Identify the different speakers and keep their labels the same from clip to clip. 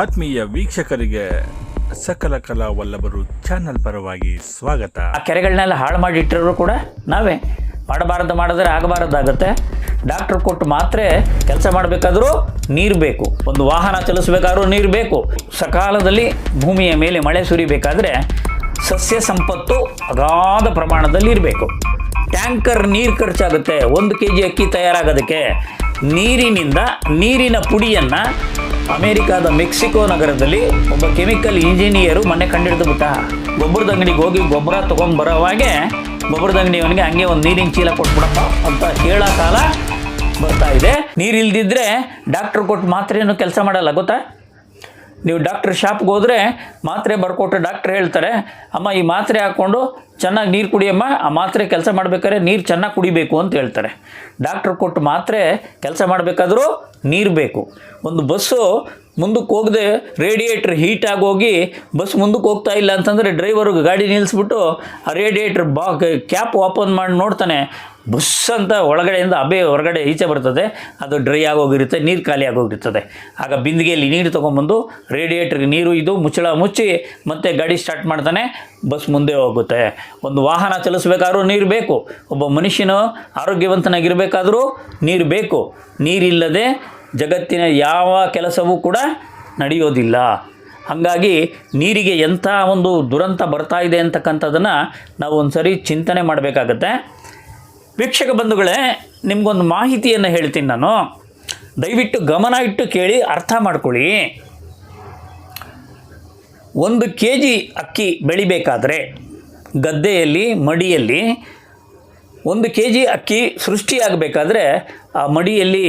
Speaker 1: ಆತ್ಮೀಯ ವೀಕ್ಷಕರಿಗೆ ಸಕಲ ಕಲಾ ವಲ್ಲಭರು ಚಾನಲ್ ಪರವಾಗಿ ಸ್ವಾಗತ.
Speaker 2: ಆ ಕೆರೆಗಳನ್ನೆಲ್ಲ ಹಾಳು ಮಾಡಿ ಇಟ್ಟಿರೋರು ಕೂಡ ನಾವೇ. ಮಾಡಬಾರದು ಮಾಡಿದ್ರೆ ಆಗಬಾರದಾಗುತ್ತೆ. ಡಾಕ್ಟರ್ ಕೊಟ್ಟು ಮಾತ್ರ ಕೆಲಸ ಮಾಡಬೇಕಾದ್ರೂ ನೀರು ಬೇಕು. ಒಂದು ವಾಹನ ಚಲಿಸಬೇಕಾದ್ರೂ ನೀರು ಬೇಕು. ಸಕಾಲದಲ್ಲಿ ಭೂಮಿಯ ಮೇಲೆ ಮಳೆ ಸುರಿಬೇಕಾದ್ರೆ ಸಸ್ಯ ಸಂಪತ್ತು ಅಗಾಧ ಪ್ರಮಾಣದಲ್ಲಿ ಇರಬೇಕು. ಟ್ಯಾಂಕರ್ ನೀರು ಖರ್ಚಾಗುತ್ತೆ. ಒಂದು ಕೆ ಜಿ ಅಕ್ಕಿ ತಯಾರಾಗೋದಕ್ಕೆ ನೀರಿನಿಂದ ನೀರಿನ ಪುಡಿಯನ್ನು ಅಮೇರಿಕಾದ ಮೆಕ್ಸಿಕೋ ನಗರದಲ್ಲಿ ಒಬ್ಬ ಕೆಮಿಕಲ್ ಇಂಜಿನಿಯರು ಮೊನ್ನೆ ಕಂಡಿಡಿದು ಬಿಟ್ಟ. ಗೊಬ್ಬರದ ಅಂಗಡಿಗೆ ಹೋಗಿ ಗೊಬ್ಬರ ತೊಗೊಂಡು ಬರೋವಾಗೆ ಗೊಬ್ಬರದ ಅಂಗಡಿಯವನಿಗೆ ಹಂಗೆ ಒಂದು ನೀರಿನ ಚೀಲ ಕೊಟ್ಬಿಡಪ್ಪ ಅಂತ ಹೇಳೋ ಕಾಲ ಬರ್ತಾ ಇದೆ. ನೀರಿಲ್ದಿದ್ರೆ ಡಾಕ್ಟ್ರ್ ಕೊಟ್ಟು ಮಾತ್ರೇನು ಕೆಲಸ ಮಾಡಲ್ಲ, ಗೊತ್ತಾ? ನೀವು ಡಾಕ್ಟ್ರ್ ಶಾಪ್ಗೆ ಹೋದರೆ ಮಾತ್ರೆ ಬರ್ಕೊಟ್ಟು ಡಾಕ್ಟ್ರ್ ಹೇಳ್ತಾರೆ, ಅಮ್ಮ ಈ ಮಾತ್ರೆ ಹಾಕ್ಕೊಂಡು ಚೆನ್ನಾಗಿ ನೀರು ಕುಡಿಯಮ್ಮ, ಆ ಮಾತ್ರೆ ಕೆಲಸ ಮಾಡ್ಬೇಕಾದ್ರೆ ನೀರು ಚೆನ್ನಾಗಿ ಕುಡಿಬೇಕು ಅಂತ ಹೇಳ್ತಾರೆ. ಡಾಕ್ಟ್ರ್ ಕೊಟ್ಟು ಮಾತ್ರೆ ಕೆಲಸ ಮಾಡಬೇಕಾದ್ರೂ ನೀರು ಬೇಕು. ಒಂದು ಬಸ್ಸು ಮುಂದಕ್ಕೆ ಹೋಗದೆ ರೇಡಿಯೇಟ್ರ್ ಹೀಟ್ ಹೋಗಿ ಬಸ್ ಮುಂದಕ್ಕೆ ಹೋಗ್ತಾ ಇಲ್ಲ ಅಂತಂದರೆ ಡ್ರೈವರ್ಗೆ ಗಾಡಿ ನಿಲ್ಲಿಸ್ಬಿಟ್ಟು ಆ ರೇಡಿಯೇಟ್ರ್ ಬಾ, ಕ್ಯಾಪ್ ಓಪನ್ ಮಾಡಿ ನೋಡ್ತಾನೆ. ಬಸ್ ಅಂತ ಒಳಗಡೆಯಿಂದ ಅಬೆ ಹೊರಗಡೆ ಈಚೆ ಬರ್ತದೆ, ಅದು ಡ್ರೈ ಆಗೋಗಿರುತ್ತೆ, ನೀರು ಖಾಲಿ ಆಗೋಗಿರ್ತದೆ. ಆಗ ಬಿಂದಿಗೆಯಲ್ಲಿ ನೀರು ತೊಗೊಂಬಂದು ರೇಡಿಯೇಟ್ರಿಗೆ ನೀರು ಇದು ಮುಚ್ಚಳ ಮುಚ್ಚಿ ಮತ್ತೆ ಗಾಡಿ ಸ್ಟಾರ್ಟ್ ಮಾಡ್ತಾನೆ, ಬಸ್ ಮುಂದೆ ಹೋಗುತ್ತೆ. ಒಂದು ವಾಹನ ಚಲಿಸಬೇಕಾದ್ರೂ ನೀರು ಬೇಕು. ಒಬ್ಬ ಮನುಷ್ಯನು ಆರೋಗ್ಯವಂತನಾಗಿರಬೇಕಾದ್ರೂ ನೀರು ಬೇಕು. ನೀರಿಲ್ಲದೆ ಜಗತ್ತಿನ ಯಾವ ಕೆಲಸವೂ ಕೂಡ ನಡೆಯೋದಿಲ್ಲ. ಹಾಗಾಗಿ ನೀರಿಗೆ ಎಂಥ ಒಂದು ದುರಂತ ಬರ್ತಾ ಇದೆ ಅಂತಕ್ಕಂಥದ್ದನ್ನು ನಾವು ಒಂದು ಸರಿ ಚಿಂತನೆ ಮಾಡಬೇಕಾಗತ್ತೆ. ವೀಕ್ಷಕ ಬಂಧುಗಳೇ, ನಿಮಗೊಂದು ಮಾಹಿತಿಯನ್ನು ಹೇಳ್ತೀನಿ ನಾನು. ದಯವಿಟ್ಟು ಗಮನ ಇಟ್ಟು ಕೇಳಿ, ಅರ್ಥ ಮಾಡ್ಕೊಳ್ಳಿ. ಒಂದು ಕೆ ಜಿ ಅಕ್ಕಿ ಬೆಳಿಬೇಕಾದ್ರೆ, ಗದ್ದೆಯಲ್ಲಿ, ಮಡಿಯಲ್ಲಿ ಒಂದು ಕೆ ಜಿ ಅಕ್ಕಿ ಸೃಷ್ಟಿಯಾಗಬೇಕಾದ್ರೆ, ಆ ಮಡಿಯಲ್ಲಿ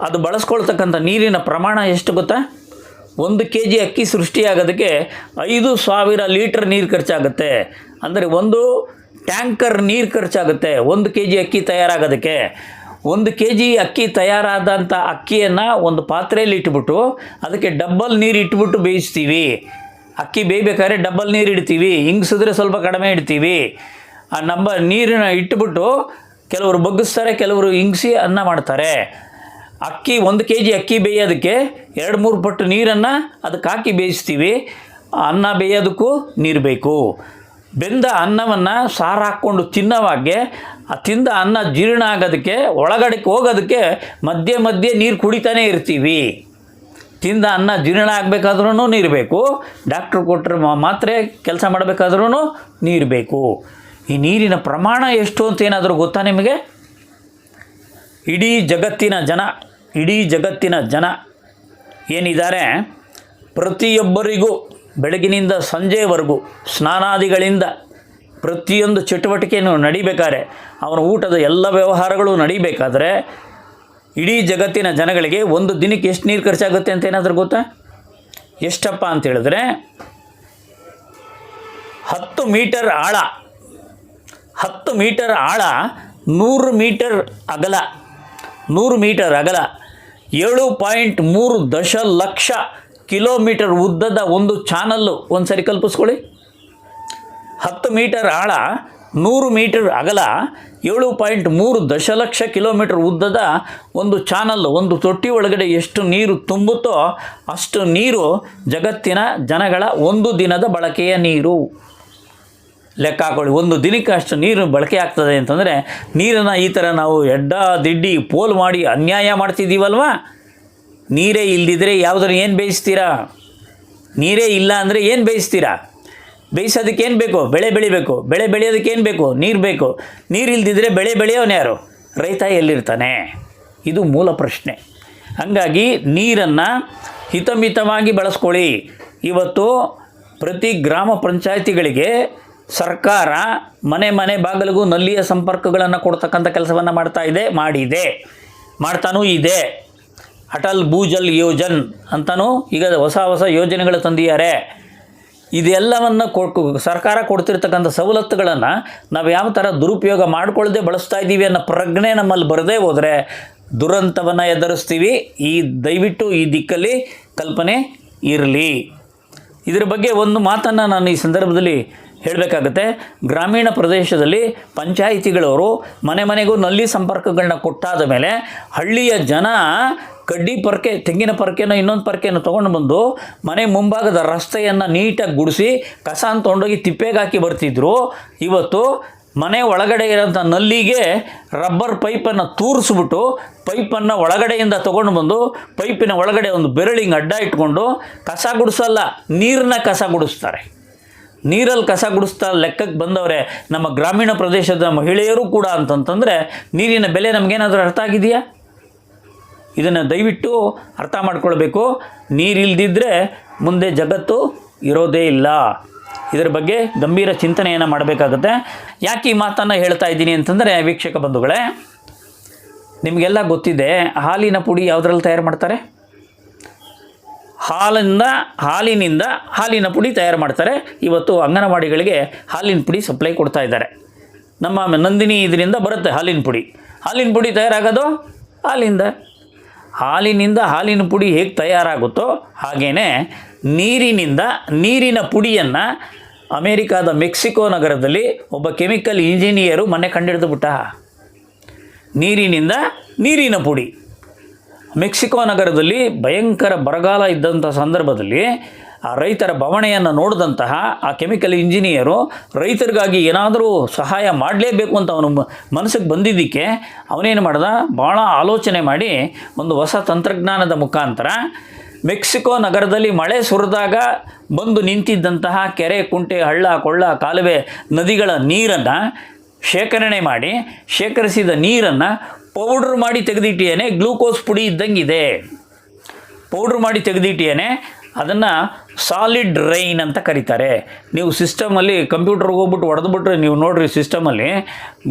Speaker 2: ಅದು ಬಳಸ್ಕೊಳ್ತಕ್ಕಂಥ ನೀರಿನ ಪ್ರಮಾಣ ಎಷ್ಟು ಗೊತ್ತಾ? ಒಂದು ಕೆ ಜಿ ಅಕ್ಕಿ ಸೃಷ್ಟಿಯಾಗೋದಕ್ಕೆ ಐದು ಸಾವಿರ ಲೀಟರ್ ನೀರು ಖರ್ಚಾಗುತ್ತೆ. ಅಂದರೆ ಒಂದು ಟ್ಯಾಂಕರ್ ನೀರು ಖರ್ಚಾಗುತ್ತೆ. ಒಂದು ಕೆ ಜಿ ಅಕ್ಕಿ ತಯಾರಾಗೋದಕ್ಕೆ. ಒಂದು ಕೆ ಜಿ ಅಕ್ಕಿ ತಯಾರಾದಂಥ ಅಕ್ಕಿಯನ್ನು ಒಂದು ಪಾತ್ರೆಯಲ್ಲಿ ಇಟ್ಬಿಟ್ಟು ಅದಕ್ಕೆ ಡಬ್ಬಲ್ ನೀರು ಇಟ್ಬಿಟ್ಟು ಬೇಯಿಸ್ತೀವಿ. ಅಕ್ಕಿ ಬೇಯಬೇಕಾದ್ರೆ ಡಬ್ಬಲ್ ನೀರು ಇಡ್ತೀವಿ. ಹಿಂಗ್ಸಿದ್ರೆ ಸ್ವಲ್ಪ ಕಡಿಮೆ ಇಡ್ತೀವಿ. ಆ ನಂಬ ನೀರನ್ನ ಇಟ್ಬಿಟ್ಟು ಕೆಲವರು ಬಗ್ಗಿಸ್ತಾರೆ, ಕೆಲವರು ಹಿಂಗ್ಸಿ ಅನ್ನ ಮಾಡ್ತಾರೆ. ಅಕ್ಕಿ ಒಂದು ಕೆ ಜಿ ಅಕ್ಕಿ ಬೇಯೋದಕ್ಕೆ ಎರಡು ಮೂರು ಪಟ್ಟು ನೀರನ್ನು ಅದಕ್ಕೆ ಹಾಕಿ ಬೇಯಿಸ್ತೀವಿ. ಅನ್ನ ಬೇಯೋದಕ್ಕೂ ನೀರು ಬೇಕು. ಬೆಂದ ಅನ್ನವನ್ನು ಸಾರು ಹಾಕ್ಕೊಂಡು ತಿನ್ನವಾಗೆ ಆ ತಿಂದ ಅನ್ನ ಜೀರ್ಣ ಆಗೋದಕ್ಕೆ ಒಳಗಡೆಗೆ ಹೋಗೋದಕ್ಕೆ ಮಧ್ಯೆ ಮಧ್ಯೆ ನೀರು ಕುಡಿತಾನೇ ಇರ್ತೀವಿ. ತಿಂದ ಅನ್ನ ಜೀರ್ಣ ಆಗಬೇಕಾದ್ರೂ ನೀರು ಬೇಕು. ಡಾಕ್ಟ್ರು ಕೊಟ್ಟರೆ ಮಾತ್ರೆ ಕೆಲಸ ಮಾಡಬೇಕಾದ್ರೂ ನೀರು ಬೇಕು. ಈ ನೀರಿನ ಪ್ರಮಾಣ ಎಷ್ಟು ಅಂತ ಏನಾದರೂ ಗೊತ್ತಾ ನಿಮಗೆ? ಇಡೀ ಜಗತ್ತಿನ ಜನ, ಇಡೀ ಜಗತ್ತಿನ ಜನ ಏನಿದ್ದಾರೆ? ಪ್ರತಿಯೊಬ್ಬರಿಗೂ ಬೆಳಗಿನಿಂದ ಸಂಜೆವರೆಗೂ ಸ್ನಾನಾದಿಗಳಿಂದ ಪ್ರತಿಯೊಂದು ಚಟುವಟಿಕೆಯನ್ನು ನಡಿಬೇಕಾದ್ರೆ, ಅವನ ಊಟದ ಎಲ್ಲ ವ್ಯವಹಾರಗಳು ನಡಿಬೇಕಾದ್ರೆ, ಇಡೀ ಜಗತ್ತಿನ ಜನಗಳಿಗೆ ಒಂದು ದಿನಕ್ಕೆ ಎಷ್ಟು ನೀರು ಖರ್ಚಾಗುತ್ತೆ ಅಂತ ಏನಾದರೂ ಗೊತ್ತಾ? ಎಷ್ಟಪ್ಪ ಅಂತ ಹೇಳಿದ್ರೆ, ಹತ್ತು ಮೀಟರ್ ಆಳ, ಹತ್ತು ಮೀಟರ್ ಆಳ, ನೂರು ಮೀಟರ್ ಅಗಲ, ನೂರು ಮೀಟರ್ ಅಗಲ, ಏಳು ಪಾಯಿಂಟ್ ಮೂರು ದಶಲಕ್ಷ ಕಿಲೋಮೀಟರ್ ಉದ್ದದ ಒಂದು ಚಾನಲ್ಲು ಒಂದು ಸರಿ ಕಲ್ಪಿಸ್ಕೊಳ್ಳಿ. ಹತ್ತು ಮೀಟರ್ ಆಳ, ನೂರು ಮೀಟರ್ ಅಗಲ, ಏಳು ಪಾಯಿಂಟ್ ಮೂರು ದಶಲಕ್ಷ ಕಿಲೋಮೀಟರ್ ಉದ್ದದ ಒಂದು ಚಾನಲ್ ಒಂದು ತೊಟ್ಟಿ ಒಳಗಡೆ ಎಷ್ಟು ನೀರು ತುಂಬುತ್ತೋ ಅಷ್ಟು ನೀರು ಜಗತ್ತಿನ ಜನಗಳ ಒಂದು ದಿನದ ಬಳಕೆಯ ನೀರು. ಲೆಕ್ಕ ಹಾಕೊಳ್ಳಿ, ಒಂದು ದಿನಕ್ಕೆ ಅಷ್ಟು ನೀರು ಬಳಕೆ ಆಗ್ತದೆ ಅಂತಂದರೆ ನೀರನ್ನು ಈ ಥರ ನಾವು ಎಡ್ಡ, ದಿಡ್ಡಿ, ಪೋಲ್ ಮಾಡಿ ಅನ್ಯಾಯ ಮಾಡ್ತಿದ್ದೀವಲ್ವಾ? ನೀರೇ ಇಲ್ಲದಿದ್ದರೆ ಯಾವುದನ್ನು ಏನು ಬೇಯಿಸ್ತೀರಾ? ನೀರೇ ಇಲ್ಲ ಅಂದರೆ ಏನು ಬೇಯಿಸ್ತೀರಾ? ಬೇಯಿಸೋದಕ್ಕೆ ಏನು ಬೇಕು? ಬೆಳೆ ಬೆಳಿಬೇಕು. ಬೆಳೆ ಬೆಳೆಯೋದಕ್ಕೆ ಏನು ಬೇಕು? ನೀರು ಬೇಕು. ನೀರು ಇಲ್ದಿದ್ರೆ ಬೆಳೆ ಬೆಳೆಯೋನು ಯಾರು? ರೈತ ಎಲ್ಲಿರ್ತಾನೆ? ಇದು ಮೂಲ ಪ್ರಶ್ನೆ. ಹಾಗಾಗಿ ನೀರನ್ನು ಹಿತಮಿತವಾಗಿ ಬಳಸ್ಕೊಳ್ಳಿ. ಇವತ್ತು ಪ್ರತಿ ಗ್ರಾಮ ಪಂಚಾಯಿತಿಗಳಿಗೆ ಸರ್ಕಾರ ಮನೆ ಮನೆ ಬಾಗಿಲಿಗೂ ನಲ್ಲಿಯ ಸಂಪರ್ಕಗಳನ್ನು ಕೊಡ್ತಕ್ಕಂಥ ಕೆಲಸವನ್ನು ಮಾಡ್ತಾ ಇದೆ, ಮಾಡಿದೆ, ಮಾಡ್ತಾನೂ ಇದೆ. ಅಟಲ್ ಭೂಜಲ್ ಯೋಜನ್ ಅಂತಲೂ ಈಗ ಹೊಸ ಹೊಸ ಯೋಜನೆಗಳು ತಂದಿದ್ದಾರೆ. ಇದೆಲ್ಲವನ್ನು ಕೊಟ್ಟು ಸರ್ಕಾರ ಕೊಡ್ತಿರ್ತಕ್ಕಂಥ ಸವಲತ್ತುಗಳನ್ನು ನಾವು ಯಾವ ಥರ ದುರುಪಯೋಗ ಮಾಡಿಕೊಳ್ಳದೆ ಬಳಸ್ತಾ ಇದ್ದೀವಿ ಅನ್ನೋ ಪ್ರಜ್ಞೆ ನಮ್ಮಲ್ಲಿ ಬರದೇ ಹೋದರೆ ದುರಂತವನ್ನು ಎದುರಿಸ್ತೀವಿ. ಈ ದಯವಿಟ್ಟು ಈ ದಿಕ್ಕಲ್ಲಿ ಕಲ್ಪನೆ ಇರಲಿ. ಇದರ ಬಗ್ಗೆ ಒಂದು ಮಾತನ್ನು ನಾನು ಈ ಸಂದರ್ಭದಲ್ಲಿ ಹೇಳಬೇಕಾಗುತ್ತೆ, ಗ್ರಾಮೀಣ ಪ್ರದೇಶದಲ್ಲಿ ಪಂಚಾಯಿತಿಗಳವರು ಮನೆ ಮನೆಗೂ ನಲ್ಲಿ ಸಂಪರ್ಕಗಳನ್ನ ಕೊಟ್ಟಾದ ಮೇಲೆ ಹಳ್ಳಿಯ ಜನ ಕಡ್ಡಿ ಪರಕೆ, ತೆಂಗಿನ ಪರಕೆಯನ್ನು ಇನ್ನೊಂದು ಪರಕೆಯನ್ನು ತೊಗೊಂಡು ಬಂದು ಮನೆ ಮುಂಭಾಗದ ರಸ್ತೆಯನ್ನು ನೀಟಾಗಿ ಗುಡಿಸಿ ಕಸ ಅಂತ ತೊಗೊಂಡೋಗಿ ತಿಪ್ಪೆಗಾಕಿ ಬರ್ತಿದ್ರು. ಇವತ್ತು ಮನೆ ಒಳಗಡೆ ಇರೋಂಥ ನಲ್ಲಿಗೆ ರಬ್ಬರ್ ಪೈಪನ್ನು ತೂರಿಸ್ಬಿಟ್ಟು ಪೈಪನ್ನು ಒಳಗಡೆಯಿಂದ ತೊಗೊಂಡು ಬಂದು ಪೈಪಿನ ಒಳಗಡೆ ಒಂದು ಬೆರಳಿಂಗ್ ಅಡ್ಡ ಇಟ್ಕೊಂಡು ಕಸ ಗುಡಿಸಲ್ಲ ನೀರನ್ನ ಕಸ ಗುಡಿಸ್ತಾರೆ. ನೀರಲ್ಲಿ ಕಸ ಗುಡಿಸ್ತಾ ಲೆಕ್ಕಕ್ಕೆ ಬಂದವರೆ, ನಮ್ಮ ಗ್ರಾಮೀಣ ಪ್ರದೇಶದ ಮಹಿಳೆಯರು ಕೂಡ ಅಂತಂತಂದರೆ, ನೀರಿನ ಬೆಲೆ ನಮಗೇನಾದರೂ ಅರ್ಥ ಆಗಿದೆಯಾ? ಇದನ್ನು ದಯವಿಟ್ಟು ಅರ್ಥ ಮಾಡ್ಕೊಳ್ಬೇಕು. ನೀರಿಲ್ದಿದ್ದರೆ ಮುಂದೆ ಜಗತ್ತು ಇರೋದೇ ಇಲ್ಲ. ಇದರ ಬಗ್ಗೆ ಗಂಭೀರ ಚಿಂತನೆಯನ್ನು ಮಾಡಬೇಕಾಗುತ್ತೆ. ಯಾಕೆ ಈ ಮಾತನ್ನು ಹೇಳ್ತಾ ಇದ್ದೀನಿ ಅಂತಂದರೆ, ವೀಕ್ಷಕ ಬಂಧುಗಳೇ, ನಿಮಗೆಲ್ಲ ಗೊತ್ತಿದೆ, ಹಾಲಿನ ಪುಡಿ ಯಾವುದ್ರಲ್ಲಿ ತಯಾರು ಮಾಡ್ತಾರೆ? ಹಾಲಿಂದ ಹಾಲಿನಿಂದ ಹಾಲಿನ ಪುಡಿ ತಯಾರು ಮಾಡ್ತಾರೆ. ಇವತ್ತು ಅಂಗನವಾಡಿಗಳಿಗೆ ಹಾಲಿನ ಪುಡಿ ಸಪ್ಲೈ ಕೊಡ್ತಾ ಇದ್ದಾರೆ. ನಮ್ಮ ನಂದಿನಿ ಇದರಿಂದ ಬರುತ್ತೆ ಹಾಲಿನ ಪುಡಿ. ಹಾಲಿನ ಪುಡಿ ತಯಾರಾಗೋದು? ಹಾಲಿಂದ. ಹಾಲಿನಿಂದ ಹಾಲಿನ ಪುಡಿ ಹೇಗೆ ತಯಾರಾಗುತ್ತೋ ಹಾಗೆಯೇ ನೀರಿನಿಂದ ನೀರಿನ ಪುಡಿಯನ್ನು ಅಮೇರಿಕಾದ ಮೆಕ್ಸಿಕೋ ನಗರದಲ್ಲಿ ಒಬ್ಬ ಕೆಮಿಕಲ್ ಇಂಜಿನಿಯರು ಮೊನ್ನೆ ಕಂಡಿಡಿದು ಬಿಟ್ಟ. ನೀರಿನಿಂದ ನೀರಿನ ಪುಡಿ. ಮೆಕ್ಸಿಕೋ ನಗರದಲ್ಲಿ ಭಯಂಕರ ಬರಗಾಲ ಇದ್ದಂಥ ಸಂದರ್ಭದಲ್ಲಿ ಆ ರೈತರ ಬವಣೆಯನ್ನು ನೋಡಿದಂತಹ ಆ ಕೆಮಿಕಲ್ ಇಂಜಿನಿಯರು ರೈತರಿಗಾಗಿ ಏನಾದರೂ ಸಹಾಯ ಮಾಡಲೇಬೇಕು ಅಂತ ಅವನು ಮನಸ್ಸಿಗೆ ಬಂದಿದ್ದಕ್ಕೆ ಅವನೇನು ಮಾಡ್ದ? ಭಾಳ ಆಲೋಚನೆ ಮಾಡಿ ಒಂದು ಹೊಸ ತಂತ್ರಜ್ಞಾನದ ಮುಖಾಂತರ ಮೆಕ್ಸಿಕೋ ನಗರದಲ್ಲಿ ಮಳೆ ಸುರಿದಾಗ ಬಂದು ನಿಂತಿದ್ದಂತಹ ಕೆರೆ, ಕುಂಟೆ, ಹಳ್ಳ, ಕೊಳ್ಳ, ಕಾಲುವೆ ನದಿಗಳ ನೀರನ್ನು ಶೇಖರಣೆ ಮಾಡಿ ಶೇಖರಿಸಿದ ನೀರನ್ನು ಪೌಡ್ರ್ ಮಾಡಿ ತೆಗೆದಿಟ್ಟಿಯೇನೆ ಗ್ಲೂಕೋಸ್ ಪುಡಿ ಇದ್ದಂಗಿದೆ. ಪೌಡ್ರ್ ಮಾಡಿ ತೆಗೆದಿಟ್ಟಿಯೇನೆ, ಅದನ್ನು ಸಾಲಿಡ್ ರೈನ್ ಅಂತ ಕರೀತಾರೆ. ನೀವು ಸಿಸ್ಟಮಲ್ಲಿ ಕಂಪ್ಯೂಟರ್ಗೆ ಹೋಗ್ಬಿಟ್ಟು ಹೊಡೆದ್ಬಿಟ್ರೆ ನೀವು ನೋಡ್ರಿ ಸಿಸ್ಟಮಲ್ಲಿ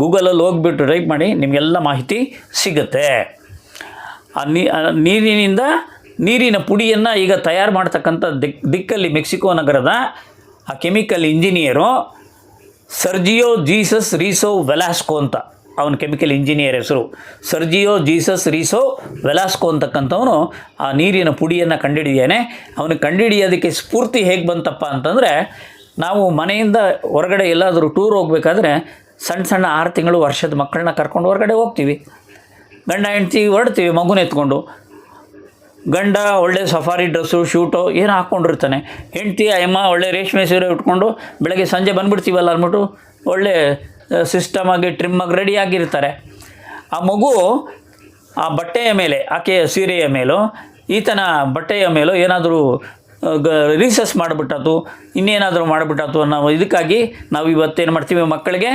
Speaker 2: ಗೂಗಲಲ್ಲಿ ಹೋಗ್ಬಿಟ್ಟು ಟೈಪ್ ಮಾಡಿ ನಿಮಗೆಲ್ಲ ಮಾಹಿತಿ ಸಿಗುತ್ತೆ. ಆ ನೀರಿನಿಂದ ನೀರಿನ ಪುಡಿಯನ್ನು ಈಗ ತಯಾರು ಮಾಡ್ತಕ್ಕಂಥ ದಿಕ್, ದಿಕ್ಕಲ್ಲಿ ಮೆಕ್ಸಿಕೋ ನಗರದ ಆ chemical engineer Sergio Jesus Rico Velasco ಅಂತ ಅವನ ಕೆಮಿಕಲ್ ಇಂಜಿನಿಯರ್ ಹೆಸರು. ಸರ್ಜಿಯೋ ಜೀಸಸ್ ರೀಸೋ ವೆಲಾಸ್ಕೋ ಅಂತಕ್ಕಂಥವನು ಆ ನೀರಿನ ಪುಡಿಯನ್ನು ಕಂಡುಹಿಡಿದೇನೆ ಅವನು ಕಂಡುಹಿಡಿಯೋದಕ್ಕೆ ಸ್ಫೂರ್ತಿ ಹೇಗೆ ಬಂತಪ್ಪ ಅಂತಂದರೆ, ನಾವು ಮನೆಯಿಂದ ಹೊರಗಡೆ ಎಲ್ಲಾದರೂ ಟೂರ್ ಹೋಗ್ಬೇಕಾದ್ರೆ ಸಣ್ಣ ಸಣ್ಣ ಆರು ತಿಂಗಳು ವರ್ಷದ ಮಕ್ಕಳನ್ನ ಕರ್ಕೊಂಡು ಹೊರಗಡೆ ಹೋಗ್ತೀವಿ. ಗಂಡ ಹೆಂಡ್ತಿ ಹೊರಡ್ತೀವಿ ಮಗುನ ಎತ್ಕೊಂಡು. ಗಂಡ ಒಳ್ಳೆ ಸಫಾರಿ ಡ್ರೆಸ್ಸು, ಶೂಟು ಏನು ಹಾಕ್ಕೊಂಡಿರ್ತಾನೆ. ಹೆಂಡ್ತಿ, ಅಮ್ಮ ಒಳ್ಳೆ ರೇಷ್ಮೆ ಸೀರೆ ಉಟ್ಕೊಂಡು ಬೆಳಗ್ಗೆ ಸಂಜೆ ಬಂದುಬಿಡ್ತೀವಲ್ಲ ಅಂದ್ಬಿಟ್ಟು ಒಳ್ಳೆ ಸಿಸ್ಟಮ್ ಆಗಿ ಟ್ರಿಮ್ ಆಗಿ ರೆಡಿ ಆಗಿರ್ತಾರೆ. ಆ ಮಗು ಆ ಬಟ್ಟೆಯ ಮೇಲೆ ಆಕೆಯ ಸೀರೆಯ ಮೇಲೋ, ಈತನ ಬಟ್ಟೆಯ ಮೇಲೋ ಏನಾದರೂ ಗ ರೀಸಸ್ ಮಾಡಿಬಿಟ್ಟತು ಇನ್ನೇನಾದರೂ ಮಾಡಿಬಿಟ್ಟತು ಅನ್ನೋ ಇದಕ್ಕಾಗಿ ನಾವು ಇವತ್ತೇನು ಮಾಡ್ತೀವಿ ಮಕ್ಕಳಿಗೆ?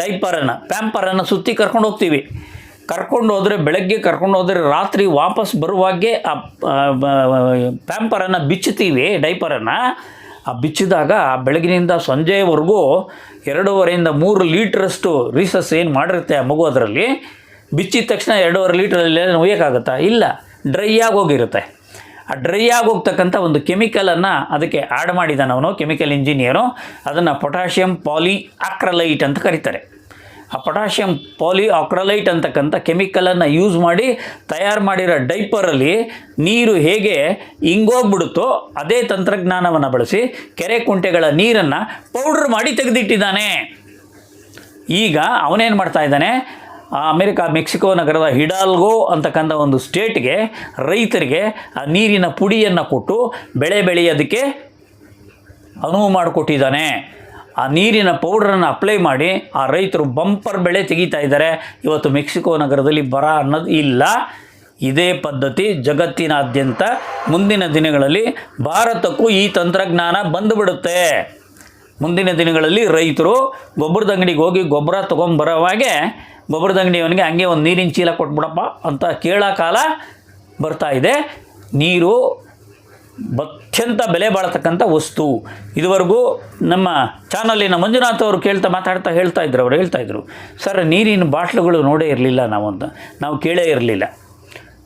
Speaker 2: ಡೈಪರನ್ನು ಪ್ಯಾಂಪರನ್ನು ಸುತ್ತಿ ಕರ್ಕೊಂಡು ಹೋಗ್ತೀವಿ. ಕರ್ಕೊಂಡು ಹೋದರೆ ಬೆಳಗ್ಗೆ ಕರ್ಕೊಂಡು ಹೋದರೆ ರಾತ್ರಿ ವಾಪಸ್ ಬರುವಾಗೆ ಆ ಪ್ಯಾಂಪರನ್ನು ಬಿಚ್ಚುತ್ತೀವಿ ಡೈಪರನ್ನು ಆ ಬಿಚ್ಚಿದಾಗ ಬೆಳಗಿನಿಂದ ಸಂಜೆವರೆಗೂ ಎರಡೂವರೆಯಿಂದ ಮೂರು ಲೀಟ್ರಷ್ಟು ರೀಸಸ್ ಏನು ಮಾಡಿರುತ್ತೆ ಆ ಮಗು ಅದರಲ್ಲಿ? ಬಿಚ್ಚಿದ ತಕ್ಷಣ ಎರಡೂವರೆ ಲೀಟ್ರಲ್ಲಿ ನೋಯೋಕ್ಕಾಗುತ್ತಾ ಇಲ್ಲ. ಡ್ರೈ ಆಗಿ ಹೋಗಿರುತ್ತೆ. ಆ ಡ್ರೈ ಆಗಿ ಹೋಗ್ತಕ್ಕಂಥ ಒಂದು ಕೆಮಿಕಲನ್ನು ಅದಕ್ಕೆ ಆ್ಯಡ್ ಮಾಡಿದ್ದಾನೆ ಅವನು ಕೆಮಿಕಲ್ ಇಂಜಿನಿಯರು ಅದನ್ನು ಪೊಟ್ಯಾಷಿಯಂ ಪಾಲಿ ಆಕ್ರಲೈಟ್ ಅಂತ ಕರೀತಾರೆ. ಆ ಪೊಟ್ಯಾಷಿಯಂ ಪಾಲಿ ಆಕ್ರಲೈಟ್ ಅಂತಕ್ಕಂಥ ಕೆಮಿಕಲನ್ನು ಯೂಸ್ ಮಾಡಿ ತಯಾರು ಮಾಡಿರೋ ಡೈಪರಲ್ಲಿ ನೀರು ಹೇಗೆ ಹಿಂಗೋಗ್ಬಿಡುತ್ತೋ ಅದೇ ತಂತ್ರಜ್ಞಾನವನ್ನು ಬಳಸಿ ಕೆರೆ ಕುಂಟೆಗಳ ನೀರನ್ನು ಪೌಡ್ರ್ ಮಾಡಿ ತೆಗೆದಿಟ್ಟಿದ್ದಾನೆ. ಈಗ ಅವನೇನು ಮಾಡ್ತಾ ಇದ್ದಾನೆ? ಅಮೆರಿಕ ಮೆಕ್ಸಿಕೋ ನಗರದ ಹಿಡಾಲ್ಗೋ ಅಂತಕ್ಕಂಥ ಒಂದು ಸ್ಟೇಟ್ಗೆ ರೈತರಿಗೆ ಆ ನೀರಿನ ಪುಡಿಯನ್ನು ಕೊಟ್ಟು ಬೆಳೆ ಬೆಳೆಯೋದಕ್ಕೆ ಅನುವು ಮಾಡಿಕೊಟ್ಟಿದ್ದಾನೆ. ಆ ನೀರಿನ ಪೌಡ್ರನ್ನು ಅಪ್ಲೈ ಮಾಡಿ ಆ ರೈತರು ಬಂಪರ್ ಬೆಳೆ ತೆಗಿತಾ ಇದ್ದಾರೆ. ಇವತ್ತು ಮೆಕ್ಸಿಕೋ ನಗರದಲ್ಲಿ ಬರ ಅನ್ನೋದು ಇಲ್ಲ. ಇದೇ ಪದ್ಧತಿ ಜಗತ್ತಿನಾದ್ಯಂತ ಮುಂದಿನ ದಿನಗಳಲ್ಲಿ ಭಾರತಕ್ಕೂ ಈ ತಂತ್ರಜ್ಞಾನ ಬಂದುಬಿಡುತ್ತೆ. ಮುಂದಿನ ದಿನಗಳಲ್ಲಿ ರೈತರು ಗೊಬ್ಬರದ ಅಂಗಡಿಗೆ ಹೋಗಿ ಗೊಬ್ಬರ ತೊಗೊಂಬರೋವಾಗೆ ಗೊಬ್ಬರದ ಅಂಗಡಿಯವನಿಗೆ ಹಂಗೆ ಒಂದು ನೀರಿನ ಚೀಲ ಕೊಟ್ಬಿಡಪ್ಪ ಅಂತ ಕೇಳೋ ಕಾಲ ಬರ್ತಾ ಇದೆ. ನೀರು ಅತ್ಯಂತ ಬೆಲೆ ಬಾಳತಕ್ಕಂಥ ವಸ್ತು. ಇದುವರೆಗೂ ನಮ್ಮ ಚಾನಲಿನ ಮಂಜುನಾಥ್ ಅವರು ಕೇಳ್ತಾ ಮಾತಾಡ್ತಾ ಹೇಳ್ತಾ ಇದ್ರು, ಅವ್ರು ಹೇಳ್ತಾ ಇದ್ರು, ಸರ್, ನೀರಿನ ಬಾಟ್ಲುಗಳು ನೋಡೇ ಇರಲಿಲ್ಲ ನಾವು ಅಂತ. ನಾವು ಕೇಳೇ ಇರಲಿಲ್ಲ.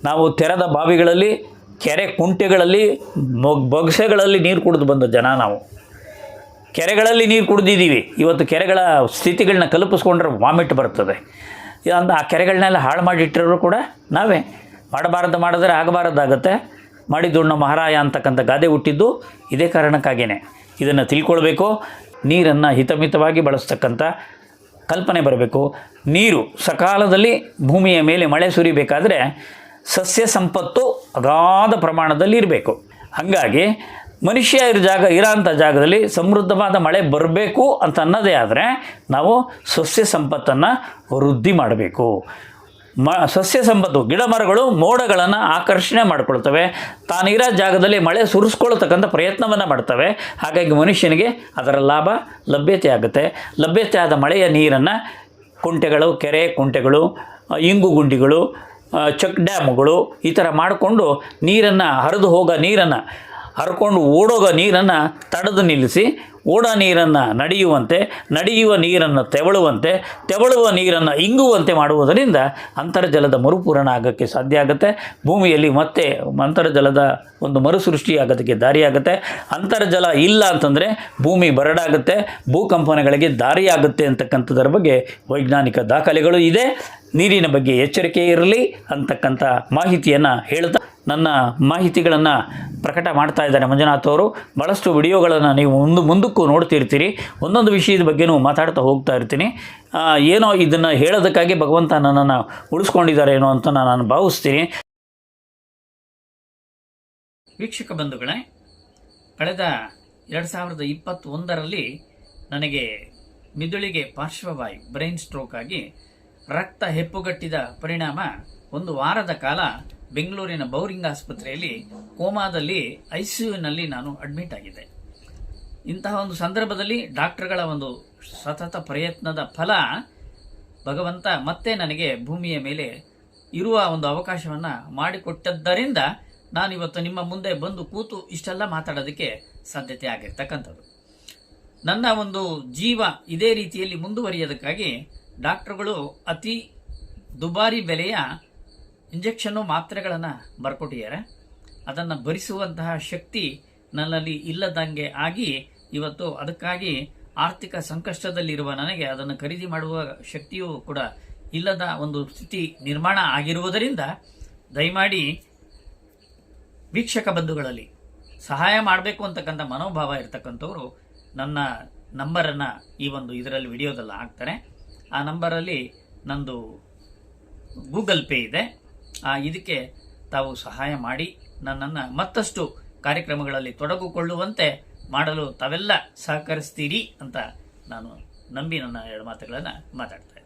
Speaker 2: ನಾವು ತೆರೆದ ಬಾವಿಗಳಲ್ಲಿ, ಕೆರೆ ಕುಂಟೆಗಳಲ್ಲಿ ಬೊಗಸೆಗಳಲ್ಲಿ ನೀರು ಕುಡಿದು ಬಂದ ಜನ ನಾವು. ಕೆರೆಗಳಲ್ಲಿ ನೀರು ಕುಡಿದಿದ್ದೀವಿ. ಇವತ್ತು ಕೆರೆಗಳ ಸ್ಥಿತಿಗಳನ್ನ ಕಲ್ಪಿಸ್ಕೊಂಡ್ರೆ ವಾಮಿಟ್ ಬರ್ತದೆ. ಅಂದ ಆ ಕೆರೆಗಳನ್ನೆಲ್ಲ ಹಾಳು ಮಾಡಿಟ್ಟಿರೋರು ಕೂಡ ನಾವೇ. ಮಾಡಬಾರದು ಮಾಡಿದ್ರೆ ಆಗಬಾರದಾಗತ್ತೆ. ನಮ್ಮ ಮಹಾರಾಯ ಅಂತಕ್ಕಂಥ ಗಾದೆ ಹುಟ್ಟಿದ್ದು ಇದೇ ಕಾರಣಕ್ಕಾಗಿಯೇ ಇದನ್ನು ತಿಳ್ಕೊಳ್ಬೇಕು, ನೀರನ್ನು ಹಿತಮಿತವಾಗಿ ಬಳಸ್ತಕ್ಕಂಥ ಕಲ್ಪನೆ ಬರಬೇಕು. ನೀರು ಸಕಾಲದಲ್ಲಿ ಭೂಮಿಯ ಮೇಲೆ ಮಳೆ ಸುರಿಬೇಕಾದ್ರೆ ಸಸ್ಯ ಸಂಪತ್ತು ಅಗಾಧ ಪ್ರಮಾಣದಲ್ಲಿ ಇರಬೇಕು. ಹಾಗಾಗಿ ಮನುಷ್ಯ ಇರೋ ಜಾಗ, ಇರೋಂಥ ಜಾಗದಲ್ಲಿ ಸಮೃದ್ಧವಾದ ಮಳೆ ಬರಬೇಕು ಅಂತ ಅನ್ನೋದೇ ಆದರೆ ನಾವು ಸಸ್ಯ ಸಂಪತ್ತನ್ನು ವೃದ್ಧಿ ಮಾಡಬೇಕು. ಮ, ಸಸ್ಯ ಸಂಪತ್ತು ಗಿಡ ಮರಗಳು ಮೋಡಗಳನ್ನು ಆಕರ್ಷಣೆ ಮಾಡಿಕೊಳ್ತವೆ. ತಾನಿರೋ ಜಾಗದಲ್ಲಿ ಮಳೆ ಸುರಿಸ್ಕೊಳ್ತಕ್ಕಂಥ ಪ್ರಯತ್ನವನ್ನು ಮಾಡ್ತವೆ. ಹಾಗಾಗಿ ಮನುಷ್ಯನಿಗೆ ಅದರ ಲಾಭ ಲಭ್ಯತೆ ಆಗುತ್ತೆ. ಲಭ್ಯತೆ ಆದ ಮಳೆಯ ನೀರನ್ನು ಕುಂಟೆಗಳು, ಕೆರೆ ಕುಂಟೆಗಳು, ಇಂಗು ಗುಂಡಿಗಳು ಚೆಕ್ ಡ್ಯಾಮುಗಳು ಈ ಥರ ಮಾಡಿಕೊಂಡು ನೀರನ್ನು ಹರಿದು ಹೋಗೋ ನೀರನ್ನು ಹರ್ಕೊಂಡು ಓಡೋಗೋ ನೀರನ್ನು ತಡೆದು ನಿಲ್ಲಿಸಿ ಓಡೋ ನೀರನ್ನು ನಡೆಯುವಂತೆ, ನಡೆಯುವ ನೀರನ್ನು ತೆವಳುವಂತೆ, ತೆವಳುವ ನೀರನ್ನು ಇಂಗುವಂತೆ ಮಾಡುವುದರಿಂದ ಅಂತರ್ಜಲದ ಮರುಪೂರಣ ಆಗೋಕ್ಕೆ ಸಾಧ್ಯ ಆಗುತ್ತೆ. ಭೂಮಿಯಲ್ಲಿ ಮತ್ತೆ ಅಂತರ್ಜಲದ ಒಂದು ಮರುಸೃಷ್ಟಿಯಾಗೋದಕ್ಕೆ ದಾರಿಯಾಗುತ್ತೆ ಅಂತರ್ಜಲ ಇಲ್ಲ ಅಂತಂದರೆ ಭೂಮಿ ಬರಡಾಗುತ್ತೆ, ಭೂಕಂಪನಗಳಿಗೆ ದಾರಿಯಾಗುತ್ತೆ ಅಂತಕ್ಕಂಥದ್ರ ಬಗ್ಗೆ ವೈಜ್ಞಾನಿಕ ದಾಖಲೆಗಳು ಇದೆ. ನೀರಿನ ಬಗ್ಗೆ ಎಚ್ಚರಿಕೆ ಇರಲಿ ಅಂತಕ್ಕಂಥ ಮಾಹಿತಿಯನ್ನು ಹೇಳ್ತಾ ನನ್ನ ಮಾಹಿತಿಗಳನ್ನು ಪ್ರಕಟ ಮಾಡ್ತಾ ಇದ್ದಾರೆ ಮಂಜುನಾಥ್ ಅವರು. ಭಾಳಷ್ಟು ವಿಡಿಯೋಗಳನ್ನು ನೀವು ಮುಂದೆ ಮುಂದಕ್ಕೂ ನೋಡ್ತಿರ್ತೀರಿ. ಒಂದೊಂದು ವಿಷಯದ ಬಗ್ಗೆನೂ ಮಾತಾಡ್ತಾ ಹೋಗ್ತಾ ಇರ್ತೀನಿ. ಏನೋ ಇದನ್ನು ಹೇಳೋದಕ್ಕಾಗಿ ಭಗವಂತ ನನ್ನನ್ನು ಉಳಿಸ್ಕೊಂಡಿದ್ದಾರೆ ಏನೋ ಅಂತ ನಾನು ಭಾವಿಸ್ತೀನಿ. ವೀಕ್ಷಕ ಬಂಧುಗಳೇ, ಕಳೆದ ಎರಡು ಸಾವಿರದ ಇಪ್ಪತ್ತೊಂದರಲ್ಲಿ ನನಗೆ ಮಿದುಳಿಗೆ ಪಾರ್ಶ್ವವಾಯು ಬ್ರೈನ್ ಸ್ಟ್ರೋಕ್ ಆಗಿ ರಕ್ತ ಹೆಪ್ಪುಗಟ್ಟಿದ ಪರಿಣಾಮ ಒಂದು ವಾರದ ಕಾಲ ಬೆಂಗಳೂರಿನ ಬೌರಿಂಗ್ ಆಸ್ಪತ್ರೆಯಲ್ಲಿ ಕೋಮಾದಲ್ಲಿ ಐಸಿಯುನಲ್ಲಿ ನಾನು ಅಡ್ಮಿಟ್ ಆಗಿದ್ದೆ. ಇಂತಹ ಒಂದು ಸಂದರ್ಭದಲ್ಲಿ ಡಾಕ್ಟರ್ಗಳ ಒಂದು ಸತತ ಪ್ರಯತ್ನದ ಫಲ ಭಗವಂತ ಮತ್ತೆ ನನಗೆ ಭೂಮಿಯ ಮೇಲೆ ಇರುವ ಒಂದು ಅವಕಾಶವನ್ನು ಮಾಡಿಕೊಟ್ಟದ್ದರಿಂದ ನಾನಿವತ್ತು ನಿಮ್ಮ ಮುಂದೆ ಬಂದು ಕೂತು ಇಷ್ಟೆಲ್ಲ ಮಾತಾಡೋದಕ್ಕೆ ಸಾಧ್ಯತೆ ಆಗಿರ್ತಕ್ಕಂಥದ್ದು. ನನ್ನ ಒಂದು ಜೀವ ಇದೇ ರೀತಿಯಲ್ಲಿ ಮುಂದುವರಿಯೋದಕ್ಕಾಗಿ ಡಾಕ್ಟರ್ಗಳು ಅತಿ ದುಬಾರಿ ಬೆಲೆಯ ಇಂಜೆಕ್ಷನ್ನು ಮಾತ್ರೆಗಳನ್ನು ಬರ್ಕೊಟ್ಟಿದ್ದಾರೆ. ಅದನ್ನು ಭರಿಸುವಂತಹ ಶಕ್ತಿ ನನ್ನಲ್ಲಿ ಇಲ್ಲದಂಗೆ ಆಗಿ ಇವತ್ತು ಅದಕ್ಕಾಗಿ ಆರ್ಥಿಕ ಸಂಕಷ್ಟದಲ್ಲಿರುವ ನನಗೆ ಅದನ್ನು ಖರೀದಿ ಮಾಡುವ ಶಕ್ತಿಯೂ ಕೂಡ ಇಲ್ಲದ ಒಂದು ಸ್ಥಿತಿ ನಿರ್ಮಾಣ ಆಗಿರುವುದರಿಂದ ದಯಮಾಡಿ ವೀಕ್ಷಕ ಬಂಧುಗಳಲ್ಲಿ ಸಹಾಯ ಮಾಡಬೇಕು ಅಂತಕ್ಕಂಥ ಮನೋಭಾವ ಇರತಕ್ಕಂಥವ್ರು ನನ್ನ ನಂಬರನ್ನು ಈ ಒಂದು ಇದರಲ್ಲಿ ವಿಡಿಯೋದಲ್ಲಿ ಹಾಕ್ತಾರೆ. ಆ ನಂಬರಲ್ಲಿ ನಂದು ಗೂಗಲ್ ಪೇ ಇದೆ. ಆ, ಇದಕ್ಕೆ ತಾವು ಸಹಾಯ ಮಾಡಿ ನನ್ನನ್ನು ಮತ್ತಷ್ಟು ಕಾರ್ಯಕ್ರಮಗಳಲ್ಲಿ ತೊಡಗುಕೊಳ್ಳುವಂತೆ ಮಾಡಲು ತಾವೆಲ್ಲ ಸಹಕರಿಸ್ತೀರಿ ಅಂತ ನಾನು ನಂಬಿ ನನ್ನ ಎರಡು ಮಾತುಗಳನ್ನು ಮಾತಾಡ್ತಾ ಇದ್ದೀನಿ